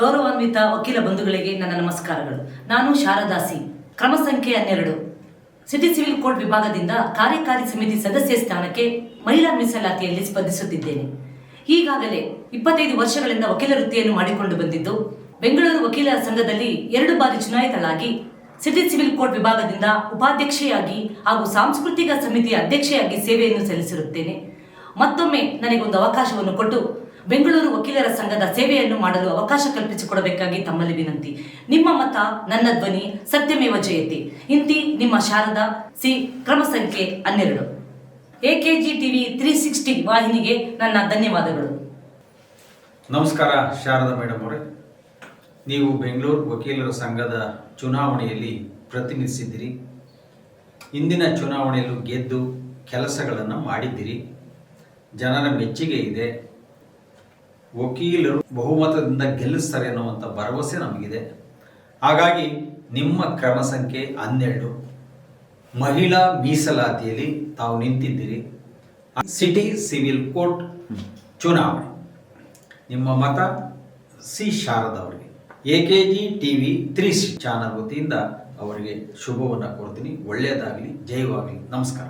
ಗೌರವಾನ್ವಿತ ವಕೀಲ ಬಂಧುಗಳಿಗೆ ನನ್ನ ನಮಸ್ಕಾರಗಳು. ನಾನು ಶಾರದಾಸಿ, ಕ್ರಮ ಸಂಖ್ಯೆ ಹನ್ನೆರಡು. ಸಿಟಿ ಸಿವಿಲ್ ಕೋರ್ಟ್ ವಿಭಾಗದಿಂದ ಕಾರ್ಯಕಾರಿ ಸಮಿತಿ ಸದಸ್ಯ ಸ್ಥಾನಕ್ಕೆ ಮಹಿಳಾ ಮೀಸಲಾತಿಯಲ್ಲಿ ಸ್ಪರ್ಧಿಸುತ್ತಿದ್ದೇನೆ. ಈಗಾಗಲೇ ಇಪ್ಪತ್ತೈದು ವರ್ಷಗಳಿಂದ ವಕೀಲ ವೃತ್ತಿಯನ್ನು ಮಾಡಿಕೊಂಡು ಬಂದಿದ್ದು, ಬೆಂಗಳೂರು ವಕೀಲರ ಸಂಘದಲ್ಲಿ ಎರಡು ಬಾರಿ ಚುನಾಯಿತಳಾಗಿ, ಸಿಟಿ ಸಿವಿಲ್ ಕೋರ್ಟ್ ವಿಭಾಗದಿಂದ ಉಪಾಧ್ಯಕ್ಷೆಯಾಗಿ ಹಾಗೂ ಸಾಂಸ್ಕೃತಿಕ ಸಮಿತಿಯ ಅಧ್ಯಕ್ಷೆಯಾಗಿ ಸೇವೆಯನ್ನು ಸಲ್ಲಿಸಿರುತ್ತೇನೆ. ಮತ್ತೊಮ್ಮೆ ನನಗೊಂದು ಅವಕಾಶವನ್ನು ಕೊಟ್ಟು ಬೆಂಗಳೂರು ವಕೀಲರ ಸಂಘದ ಸೇವೆಯನ್ನು ಮಾಡಲು ಅವಕಾಶ ಕಲ್ಪಿಸಿಕೊಡಬೇಕಾಗಿ ತಮ್ಮಲ್ಲಿ ವಿನಂತಿ. ನಿಮ್ಮ ಮತ, ನನ್ನ ಧ್ವನಿ, ಸತ್ಯಮೇವ ಜಯತಿ. ಇಂತಿ ನಿಮ್ಮ ಶಾರದಾ ಸಿ ಕ್ರಮ ಸಂಖ್ಯೆ ಹನ್ನೆರಡು. ಎಕೆಜಿ ಟಿವಿ ತ್ರೀ ಸಿಕ್ಸ್ಟಿ ವಾಹಿನಿಗೆ ನನ್ನ ಧನ್ಯವಾದಗಳು. ನಮಸ್ಕಾರ ಶಾರದಾ ಮೇಡಮ್ ಅವರೇ. ನೀವು ಬೆಂಗಳೂರು ವಕೀಲರ ಸಂಘದ ಚುನಾವಣೆಯಲ್ಲಿ ಪ್ರತಿನಿಧಿಸಿದ್ದೀರಿ. ಇಂದಿನ ಚುನಾವಣೆಯಲ್ಲೂ ಗೆದ್ದು ಕೆಲಸಗಳನ್ನು ಮಾಡಿದ್ದೀರಿ. ಜನರ ಮೆಚ್ಚುಗೆ ಇದೆ. ವಕೀಲರು ಬಹುಮತದಿಂದ ಗೆಲ್ಲಿಸ್ತಾರೆ ಅನ್ನುವಂಥ ಭರವಸೆ ನಮಗಿದೆ. ಹಾಗಾಗಿ ನಿಮ್ಮ ಕ್ರಮ ಸಂಖ್ಯೆ ಹನ್ನೆರಡು. ಮಹಿಳಾ ಮೀಸಲಾತಿಯಲ್ಲಿ ತಾವು ನಿಂತಿದ್ದೀರಿ. ಸಿಟಿ ಸಿವಿಲ್ ಕೋರ್ಟ್ ಚುನಾವಣೆ. ನಿಮ್ಮ ಮತ ಸಿ ಶಾರದ ಅವರಿಗೆ. A K G T V three channel ವತಿಯಿಂದ ಅವರಿಗೆ ಶುಭವನ್ನು ಕೊಡ್ತೀನಿ ಒಳ್ಳೆಯದಾಗಲಿ. ಜೈವಾಗಲಿ ನಮಸ್ಕಾರ.